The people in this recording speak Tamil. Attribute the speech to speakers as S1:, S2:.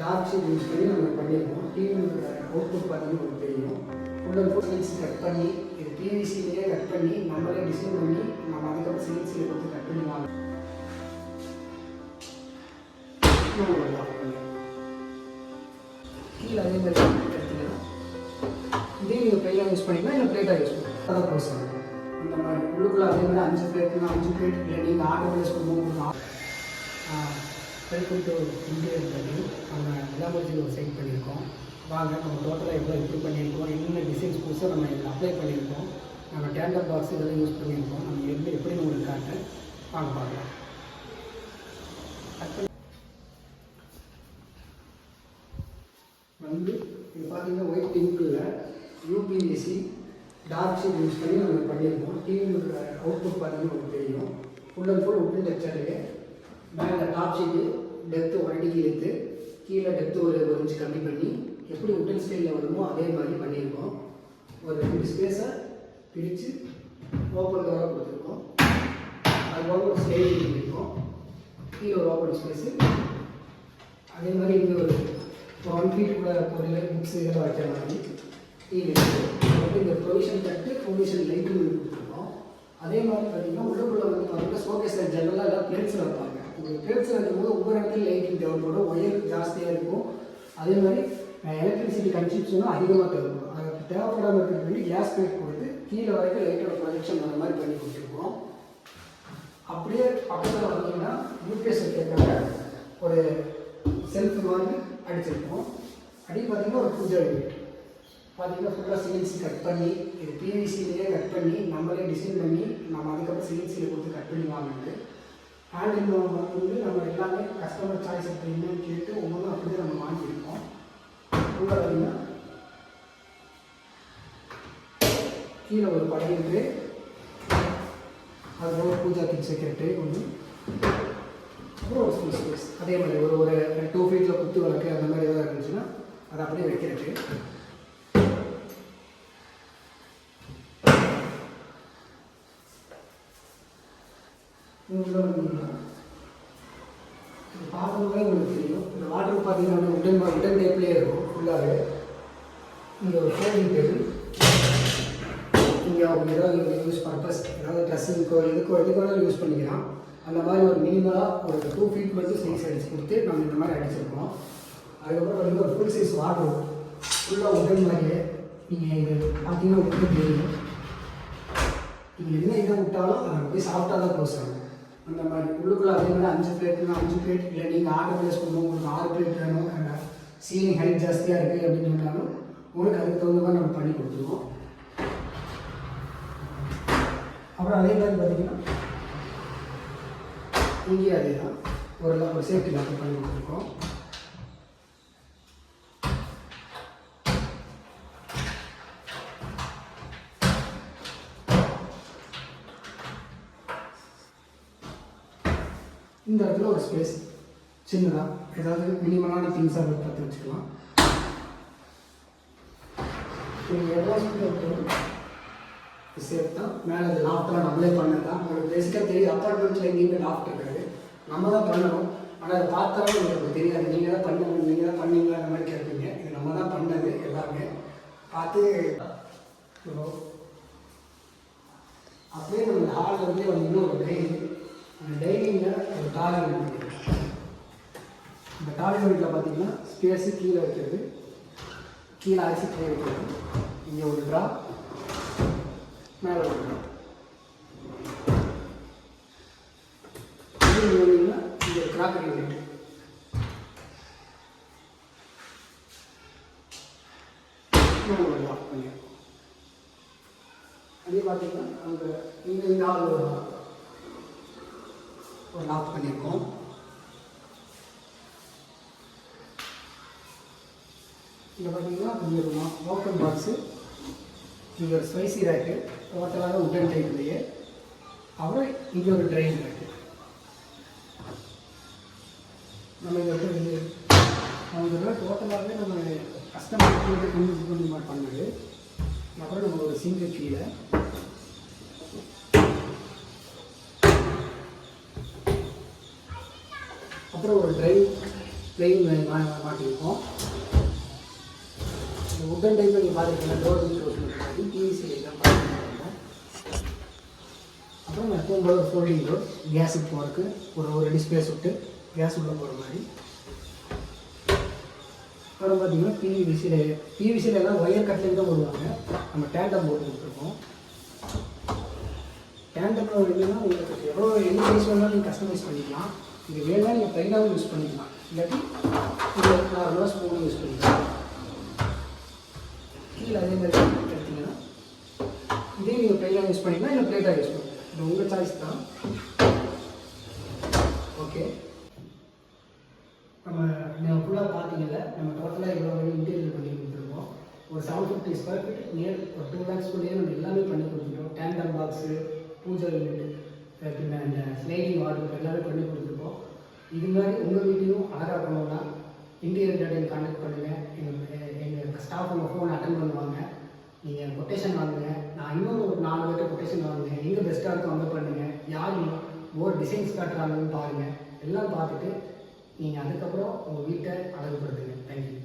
S1: டார்க் யூஸ் பண்ணி நம்ம பண்ணியிருக்கோம் டிவியோட அவுட்புட் பார்த்தீங்கன்னா உங்களுக்கு தெரியும். ஃபுல் சீல்ஸ் கட் பண்ணி இது பிவிசிலேயே கட் பண்ணி நம்மளே டிசைன் பண்ணி நம்ம அதுக்கப்புறம் சீல்ஸில் கொடுத்து கட் பண்ணி வாங்க கீழே அதே மாதிரி எடுத்துக்கலாம். இதே நீங்கள் கையில் யூஸ் பண்ணிக்கலாம் இல்லை பிளேட்டாக யூஸ் பண்ணலாம். அதான் க்ளோஸ் இந்த மாதிரி உள்ளுக்குள்ளே அதே மாதிரி அஞ்சு பிளேட்னா அஞ்சு பிளேட் இல்லை நீங்கள் ஆர்டர் யூஸ் பண்ணுவோம் உங்களுக்கு வெல்கம் டு இந்தியன் நம்ம நிலாமத்தில் ஒரு சைட் பண்ணியிருக்கோம் வாங்க நம்ம டோட்டலாக எவ்வளோ இம்ப்ரூவ் பண்ணியிருக்கோம் என்னென்ன டிசைன்ஸ் புதுசாக நம்ம இதில் அப்ளை பண்ணியிருக்கோம் நம்ம டேண்டர் பாக்ஸ் இதெல்லாம் யூஸ் பண்ணியிருக்கோம் நம்ம எப்படி எப்படின்னு உங்களுக்கு காட்டுறேன் வாங்க பார்க்கலாம். வந்து இது பார்த்தீங்கன்னா ஒயிட் பிங்க்கில் யூபிஎஸ்சி டார்க் ஷீட் யூஸ் பண்ணி நம்ம பண்ணியிருக்கோம். டிவியோட அவுட்புட் பார்த்தீங்கன்னா உங்களுக்கு தெரியும். Full and full wooden texture மேலே டாப் ஷீட்டு டெப்த்து ஒரு அடிக்கு இழுத்து கீழே டெப்த்து ஒரு ஒரு இன்ச் கம்மி பண்ணி எப்படி உட்டன் ஸ்டைலில் வருமோ அதே மாதிரி பண்ணியிருக்கோம். ஒரு ரெண்டு ஸ்பேஸை பிரித்து ஓப்பன் டோராக கொடுத்துருக்கோம். அது போக ஒரு ஸ்லைடு பண்ணியிருக்கோம் கீழே ஒரு ஓப்பன் ஸ்பேஸு அதே மாதிரி இங்கே ஒரு ஒன் ஃபீட் கூட பொருள் புக்ஸ் இதெல்லாம் வைக்கிற மாதிரி கீழே வந்து இந்த ப்ரொவிஷன் கட்டு ப்ரொவிஷன் லைட்டு கொடுத்துருக்கோம். அதே மாதிரி பார்த்தீங்கன்னா உள்ளுக்குள்ளே வந்து பார்த்தீங்கன்னா ஷோகேஸில் ஜெனரலாக எல்லாம் பிளேட்ஸில் வைப்பாங்க. இந்த பிளேட்ஸில் வைக்கும்போது ஒவ்வொரு இடத்துல லைட்டிங் தேவைப்படும் ஒயர் ஜாஸ்தியாக இருக்கும். அதே மாதிரி எலக்ட்ரிசிட்டி கன்சப்ஷனும் அதிகமாக தேவைப்படும். அதுக்கு தேவைப்படாமல் இருக்கிறது கேஸ் பிளேட் கொடுத்து கீழே வரைக்கும் லைட்டோட ப்ரொஜெக்ஷன் அந்த மாதிரி பண்ணி கொடுத்துருக்கோம். அப்படியே பக்கத்தில் பார்த்தீங்கன்னா யூபிஎஸ் கேட்குற ஒரு செல்ஃப் மாதிரி அடிச்சிருக்கோம். அடி பார்த்தீங்கன்னா ஒரு பூஜா வீட். பார்த்தீங்கன்னா ஃபுல்லாக சிஎன்சி கட் பண்ணி இது பிவிசிலேயே கட் பண்ணி நம்மளே டிசைன் பண்ணி நம்ம அதுக்கப்புறம் சிஎன்சியில் கொடுத்து கட் பண்ணி வாங்கினது ஹேண்டில் வந்து நம்ம எல்லாமே கஸ்டமர் சாய்ஸ் அப்படின்னு கேட்டு ஒவ்வொன்றும் அப்படியே நம்ம வாங்கியிருக்கோம். உள்ள பார்த்தீங்கன்னா கீழே ஒரு படம் இருக்குது அது பூஜா கிட் செக்ரட்டரி ஒன்று அப்புறம் ஒரு ஸ்பேஸ் அதே மாதிரி ஒரு ஒரு டூ ஃபீட்டில் குத்து வழக்கு அந்த மாதிரி எதாவது இருந்துச்சுன்னா அதை அப்படியே வைக்கிறது. உள்ள வந்தீங்கன்னா இது உங்களுக்கு தெரியும் இந்த வாட்டர் பார்த்தீங்கன்னா உடன் உடன் டைப்லேயே இருக்கும் ஃபுல்லாகவே இங்கே ஒரு ஃபோல்டிங் டேபிள் இங்கே அவங்க ஏதாவது யூஸ் பர்பஸ் ஏதாவது ட்ரெஸ்ஸுக்கோ எதுக்கோ எதுக்கோ வேணாலும் யூஸ் பண்ணிக்கலாம் அந்த மாதிரி ஒரு மினிமலாக ஒரு டூ ஃபீட் மட்டும் சைஸ் அடிச்சு கொடுத்து நம்ம இந்த மாதிரி அடிச்சிருக்கோம் அதுக்கப்புறம் பார்த்தீங்கன்னா ஒரு ஃபுல் சைஸ் வாட்டர் ஃபுல்லாக உடன் மாதிரியே நீங்கள் இது பார்த்தீங்கன்னா உங்களுக்கு தெரியும் நீங்கள் என்ன இதை விட்டாலும் அதை போய் சாப்பிட்டா தான் க்ளோஸ் அந்த மாதிரி உள்ளுக்குள்ளே அதே மாதிரி அஞ்சு பிளேட்னா அஞ்சு பிளேட் இல்லை நீங்கள் ஆறு ப்ளேஸ் பண்ணணும் உங்களுக்கு ஆறு பிளேட் வேணும் சீலிங் ஹைட் ஜாஸ்தியாக இருக்குது அப்படின்னு சொன்னாலும் உங்களுக்கு அதுக்கு தகுந்த மாதிரி நம்ம பண்ணி கொடுத்துருவோம். அப்புறம் அதே மாதிரி பார்த்தீங்கன்னா இங்கேயும் அதே தான் ஒரு ஒரு சேஃப்டி லாக் பண்ணி கொடுத்துருக்கோம். இந்த இடத்துல ஒரு ஸ்பேஸ் சின்னதாக ஏதாவது மினிமலான திங்ஸாக பார்த்து வச்சுக்கலாம். நீங்கள் சேஃப் தான். மேலே அது லாஃப்டெலாம் நம்மளே பண்ணது தான் உங்களுக்கு பேசிக்காக தெரியும் அப்பார்ட்மெண்ட்ஸில் எங்கேயுமே லாஃப்ட் இருக்காது. நம்ம தான் பண்ணணும். ஆனால் அதை பார்த்தாலும் உங்களுக்கு தெரியாது. நீங்கள் தான் பண்ணணும் நீங்கள் தான் பண்ணீங்களா அந்த மாதிரி கேட்பீங்க. இது நம்ம தான் பண்ணது எல்லாமே. பார்த்து அப்படியே நம்ம ஹாலில் வந்து இன்னொரு ஒரு ஒரு டாய்லெட் இருக்குது இந்த டாய்லெட்டில் பார்த்தீங்கன்னா ஸ்பேஸு கீழே வைக்கிறது. கீழே அரிசி கீழே வைக்கிறது. இங்கே ஒரு ட்ரா மேலே ஒரு ட்ரா இது வந்தீங்கன்னா இங்கே ஒரு கிராக்கரி யூனிட் அதே பார்த்தீங்கன்னா அங்கே இந்த இந்த ஆள் ஒரு ஒரு லாக் பண்ணியிருக்கோம். இங்கே பார்த்தீங்கன்னா இங்கே ஒரு ஓப்பன் பாக்ஸு இங்கே ஒரு ஸ்பைசி ரேக்கு டோட்டலாக உட்டன் டைப்லேயே அப்புறம் இங்கே ஒரு ட்ரெயின் ரேக்கு நம்ம இங்கே வந்து அவங்க டோட்டலாகவே நம்ம கஸ்டமர் கொஞ்சம் கொஞ்சமாக பண்ணுது மாதிரி அப்புறம் நம்ம ஒரு சிங்கு கீழே அப்புறம் ஒரு ட்ரைவ் ட்ரெயின் மாட்டியிருக்கோம். உட்டன் டைப் நீங்கள் பார்த்துருக்கீங்க டோர் வந்து ரோஸ் டிவிசி எல்லாம் பார்த்துருக்கீங்க. அப்புறம் எப்பவும் போல ஒரு ஃபோல்டிங் டோர் கேஸுக்கு போகிறதுக்கு ஒரு ஒரு டிஸ்பிளேஸ் விட்டு கேஸ் உள்ளே போகிற மாதிரி. அப்புறம் பார்த்தீங்கன்னா பிவிசியில் பிவிசியில் எல்லாம் ஒயர் கட்லேருந்து தான் போடுவாங்க. நம்ம டேண்டம் போட்டு கொடுத்துருக்கோம். டேண்டமில் எப்படின்னா உங்களுக்கு எவ்வளோ எந்த சைஸ் வேணாலும் நீங்கள் கஸ்டமைஸ் பண்ணிக்கலாம். இது வேணால் நீங்கள் ப்ளைனாகவும் யூஸ் பண்ணிக்கலாம். இல்லாட்டி இது நார்மலாக ஸ்பூனும் யூஸ் பண்ணிக்கலாம். கீழே அதே மாதிரி எடுத்தீங்கன்னா இதே நீங்கள் ப்ளைனாக யூஸ் பண்ணிக்கலாம் இல்லை பிளேட்டாக யூஸ் பண்ணிக்கலாம். இது உங்கள் சாய்ஸ் தான். ஓகே நம்ம நம்ம ஃபுல்லாக பார்த்தீங்கல்ல நம்ம டோட்டலாக எவ்வளோ வரையும் இன்டீரியர் பண்ணி கொடுத்துருக்கோம். ஒரு seven fifty square feet near ஒரு டூ லேக்ஸ்க்குள்ளேயே நம்ம எல்லாமே பண்ணி கொடுத்துருக்கோம். டேண்டர் பாக்ஸு பூஜை பின்ன இந்த ஸ்லைடிங் வார்டு எல்லாமே பண்ணி கொடுத்துருக்கோம். இது மாதிரி உங்கள் வீட்டையும் அழகாக்கணும்னா இன்டீரியர் டேட்டையும் கான்டாக்ட் பண்ணுங்கள் எங்கள் எங்கள் ஸ்டாஃப் உங்கள் ஃபோன் அட்டன் பண்ணுவாங்க. நீங்கள் கொட்டேஷன் வாங்குங்க. நான் இன்னும் ஒரு நாலு பேர்கிட்ட கொட்டேஷன் வாங்குங்க. எங்கே பெஸ்ட்டாக இருக்கும் அங்கே பண்ணுங்கள் யார் ஒவ்வொரு டிசைன்ஸ் காட்டுறாங்கன்னு பாருங்கள் எல்லாம் பார்த்துட்டு நீங்கள் அதுக்கப்புறம் உங்கள் வீட்டை அழகுபடுத்துங்க. தேங்க்யூ